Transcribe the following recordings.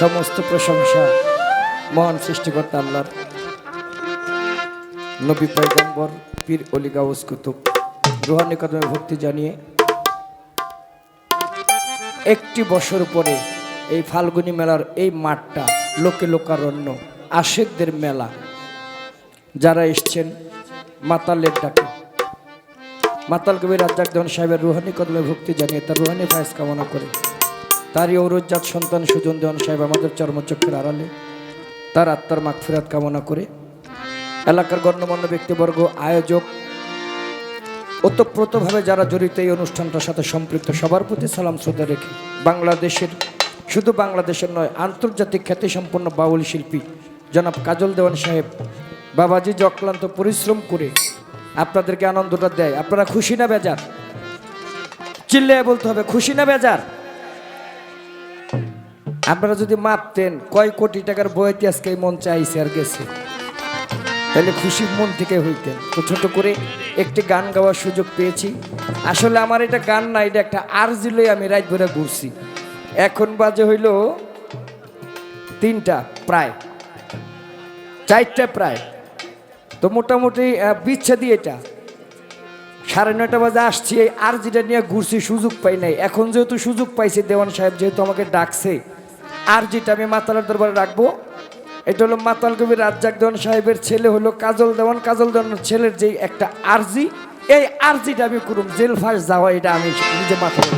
সমস্ত প্রশংসা মহান সৃষ্টিকর্তা আল্লাহর। নবী পয়গম্বর পীর অলি গাউস কুতুব, রুহানি কদমে ভক্তি জানিয়ে একটি বছর পরে এই ফাল্গুনি মেলার এই মাঠটা লোকে লোকারণ্য, আশেকদের মেলা। যারা এসছেন, মাতালের ডাকে। মাতাল কবির রাজ্জাক দেওয়ান সাহেবের রুহানি কদমে ভক্তি জানিয়ে তার রুহানি ভাইস কামনা করে। তারই ঔরজ্জাত সন্তান সুজন দেওয়ান সাহেব আমাদের চর্মচক্ষের আড়ালে। তার আত্মার মাগফিরাত কামনা করে এলাকার গণ্যমান্য ব্যক্তিবর্গ, আয়োজক, ওতপ্রোতভাবে যারা জড়িত এই অনুষ্ঠানটার সাথে সম্পৃক্ত, সবার প্রতি সালাম শ্রদ্ধা রেখে বাংলাদেশের, শুধু বাংলাদেশের নয়, আন্তর্জাতিক খ্যাতিসম্পন্ন বাউল শিল্পী জনাব কাজল দেওয়ান সাহেব, বাবাজি যে অক্লান্ত পরিশ্রম করে আপনাদেরকে আনন্দটা দেয়, আপনারা খুশি না বেজার? চিল্লে বলতে হবে, খুশি না বেজার? আপনারা যদি মাপতেন কয় কোটি টাকার বইতে আজকে মঞ্চে আইসে আর গেছে? তাহলে খুশি মন থেকে হইতেন। তো ছোট করে একটি গান গাওয়ার সুযোগ পেয়েছি। আসলে আমার এটা গান না, এটা একটা আর্জি লই আমি রাত ভরে ঘুরছি। এখন বাজে হইল তিনটা প্রায়। চারটা প্রায়। তো মোটামুটি বিচ্ছেদি এটা। সাড়ে নয়টা বাজে আসছি, এই আর্জিটা নিয়ে ঘুরছি, সুযোগ পাই নাই। এখন যেহেতু সুযোগ পাইছি, দেওয়ান সাহেব যেহেতু আমাকে ডাকছে আরজিটা আমি মাতালের দরবারে রাখব, এটা হলো মাতাল কবির রাজ্জাক দেওয়ান সাহেবের ছেলে হলো কাজল দেওয়ান কাজল দেওয়ানের ছেলের যে একটা আরজি, এই আরজিটা আমি করুম, জেল ফাঁস যাওয়া এটা আমি নিজে মাথায়।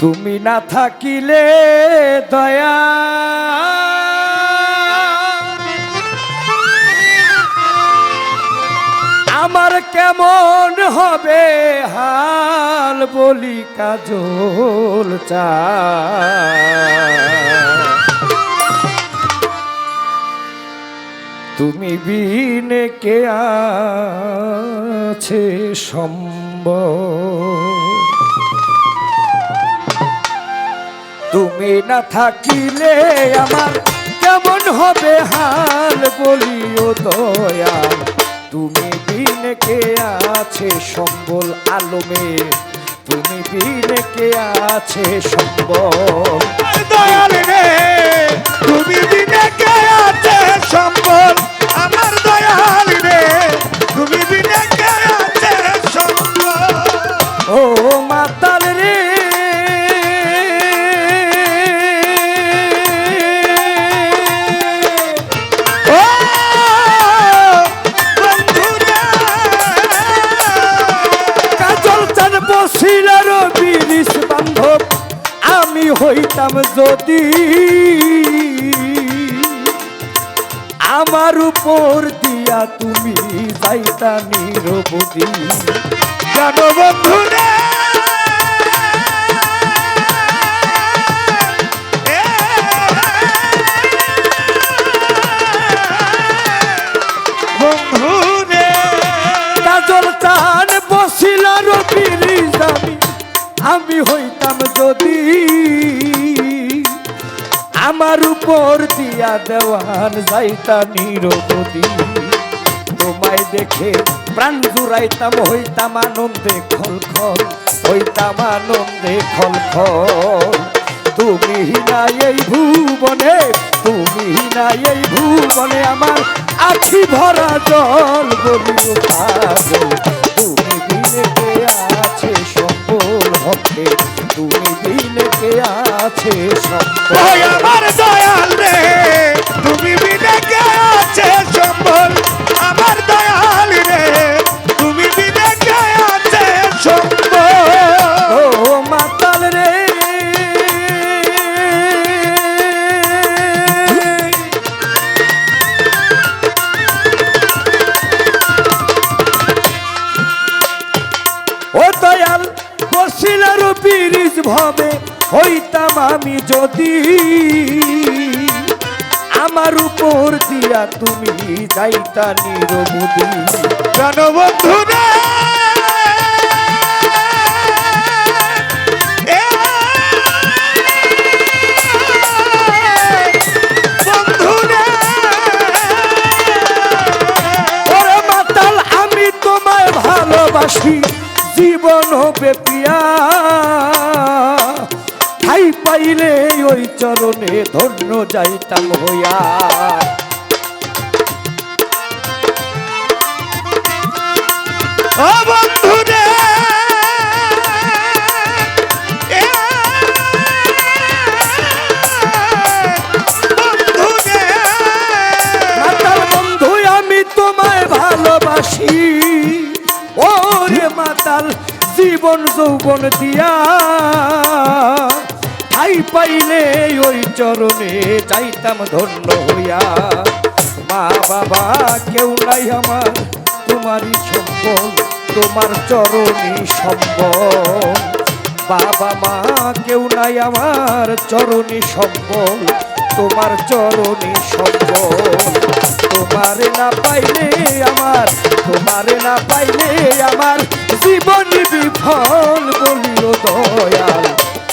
তুমি না থাকিলে দয়া আমার কেমন হবে হাল বলি কাজল চা। তুমি বিনে কে আছে সম্ভব তুমি না থাকিলে আমার কেমন হবে হাল বলিও দয়াল। তুমি বিন কে আছে সম্বল আলমে? তুমি বিন কে আছে সম্বল? হইতাম যদি আমার উপর দিয়া তুমি যাইতা নিরবধি জানো বন্ধুরা আমার উপর দিয়া দেওয়ান যাইতা নিরবধি। তোমায় দেখে প্রাণ জুড়াইতাম, হইতাম আনন্দে খল খল হইতাম আনন্দে খল খল তুমি না এই ভুবনে, তুমি না এই ভুবনে আমার আখি ভরা জল পাগল, তুমি দিনে কে আছে, সম্বল হকে, তুমি দিনে কে আছে সম্বল ওই আমার যদি আমার উপর দিয়া তুমি যাইতা নিরবধি। জনবন্ধু রে এ বন্ধু রে। ওরে মাতাল আমি তোমায় ভালোবাসি। জীবন বেপিয়া ঠাই পাইলে ওই চরণে ধন্য যাইতাম হইয়া। বন্ধু চরণে যাইতাম ধন্য হইয়া। মা বাবা, কেউ নাই আমার, তোমারই সম্বল, তোমার চরণী সম্বল। বাবা মা, কেউ নাই আমার চরণী সম্বল, তোমার চরণী সম্বল। তোমারে না পাইলে আমার, তোমারে না পাইলে আমার জীবন বিফল বলিও দয়াল।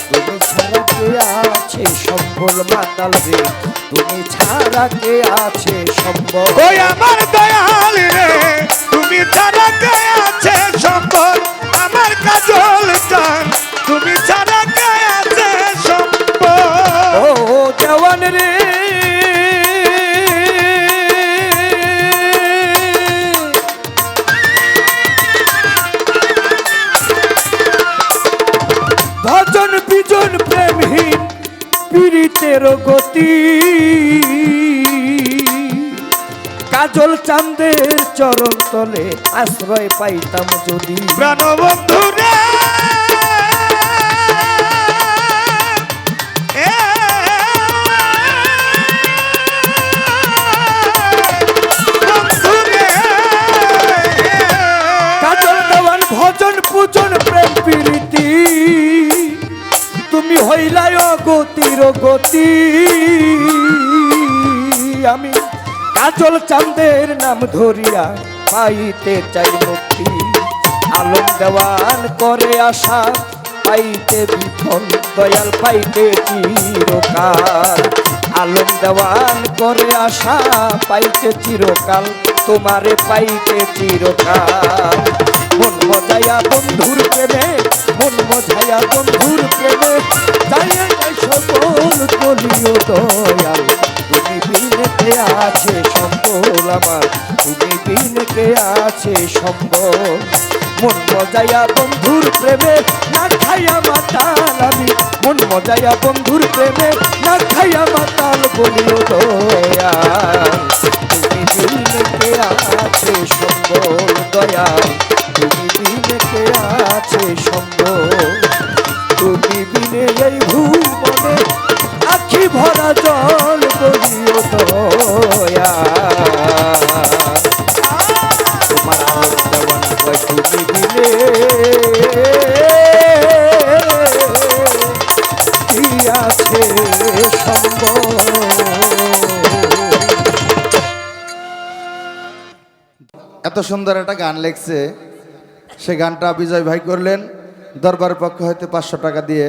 তুমি ছাড়া আছে সম্বল মাতাল রে। তুমি ছাড়া কে আছে সম্বল? ওই আমার দয়াল রে, তুমি ছাড়া কে আছে সম্বল? পীড়িতের গতি। কাজল চাঁদের চরণ তলে আশ্রয় পাইতাম যদি। প্রাণবন্ধু রে গতির গতি। আমি কাজল চাঁদের নাম ধরিয়া পাইতে চাই মুক্তি আলম দেওয়ান করে আশা, পাইতে বিফল, দয়াল পাইতে চিরকাল। আলম দেওয়ান করে আশা, পাইতে চিরকাল, তোমারে পাইতে চিরকাল। মন মজায়া বন্ধুর প্রেমে, মন মজায়া বন্ধুর প্রেমে, যাইয়া যাই সকল কলিও দয়াল। তুমি বিনকে আছে সম্বল আমার, তুমি বিনকে আছে সম্বল। মন মজায়া বন্ধুর প্রেমে, না খাইয়া মাতাল আমি। মন মজায়া বন্ধুর প্রেমে, না খাইয়া মাতাল বলিও দয়াল। তুমি বিনকে আছে সম্বল দয়াল। ভরা জল বলিও দয়া। বিনে কি আছে এত সুন্দর একটা গান লেখছে। সে গানটা বিজয় ভাই করলেন, দরবারের পক্ষ হইতে পাঁচশো টাকা দিয়ে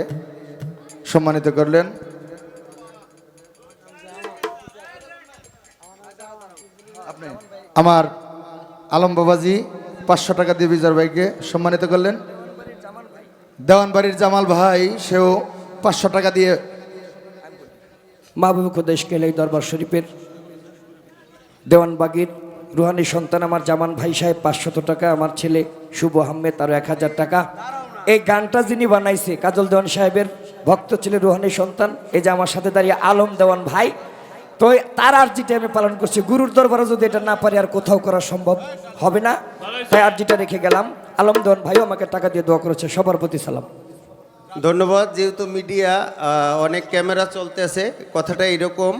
সম্মানিত করলেন। আমার আলম বাবাজি পাঁচশো টাকা দিয়ে বিজয় ভাইকে সম্মানিত করলেন। দেওয়ানবাড়ির জামাল ভাই, সেও পাঁচশো টাকা দিয়ে মাহবুব খোদেশ কেলাই দরবার শরীফের দেওয়ানবাগির রুহানি সন্তান আমার জামান ভাই সাহেব, পাঁচশত টাকা, আমার ছেলে শুভ আহমেদ আরও এক হাজার টাকা। এই গানটা যিনি বানাইছে, কাজল দেওয়ান সাহেবের ভক্ত ছেলে রুহানি সন্তান, এই যে আমার সাথে দাঁড়িয়ে আলম দেওয়ান ভাই তো তার আর্জিটা আমি পালন করছি। গুরুর দরবারে যদি এটা না পারি, আর কোথাও করা সম্ভব হবে না। তাই আর্জিটা রেখে গেলাম। আলম দেওয়ান ভাইও আমাকে টাকা দিয়ে দোয়া করেছে, সবার প্রতি সালাম। ধন্যবাদ, যেহেতু মিডিয়া অনেক ক্যামেরা চলতেছে, কথাটা এরকম,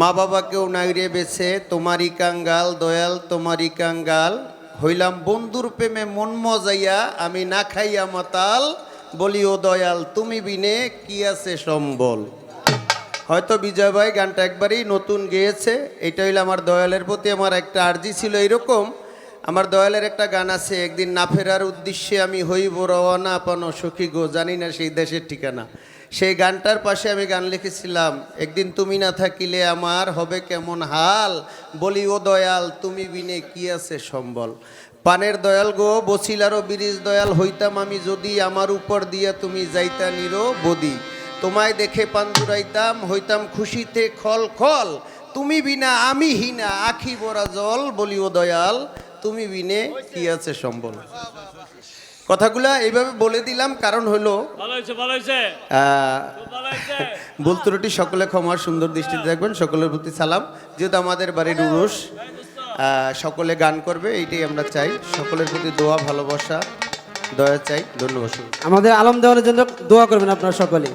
মা বাবা কেউ নাইরে বেছে, তোমারই কাঙ্গাল, দয়াল তোমারই কাঙ্গাল, হইলাম বন্ধুর প্রেমে মন মজাইয়া, আমি না খাইয়া মাতাল বলি ও দয়াল, তুমি বিনে কি আছে সম্বল? হয়তো বিজয় ভাই গানটা একবারই নতুন গেয়েছে। এটা হইলে আমার দয়ালের প্রতি আমার একটা আর্জি ছিল এরকম আমার দয়ালের একটা গান আছে, একদিন না ফেরার উদ্দেশ্যে আমি হইব রওয়ানা পানো সখী গো, জানি না সেই দেশের ঠিকানা। সেই গানটার পাশে আমি গান লিখেছিলাম, একদিন তুমি না থাকিলে আমার হবে কেমন হাল? বলি, ও দয়াল, তুমি বিনে কি আছে সম্বল? পানের দয়াল গো বসিলারও বিরিজ দয়াল হইতাম আমি যদি, আমার উপর দিয়া তুমি যাইতা নিরো বদি তোমায় দেখে পান হইতাম খুশিতে খল খল। তুমি বিনা আমি হিনা আখি বরা জল বলিও দয়াল। তুমি বিনে কি আছে সম্বল? কথাগুলা এইভাবে বলে দিলাম কারণ হলো ভালো ত্রুটি সকলে ক্ষমার সুন্দর দৃষ্টিতে দেখবেন সকলের প্রতি সালাম। যেহেতু আমাদের বাড়ির উরুষ সকলে গান করবে এইটাই আমরা চাই। সকলের প্রতি দোয়া ভালোবাসা দয়া চাই ধন্যবাদ। আমাদের আলম দেওয়ানের জন্য দোয়া করবেন আপনারা সকলে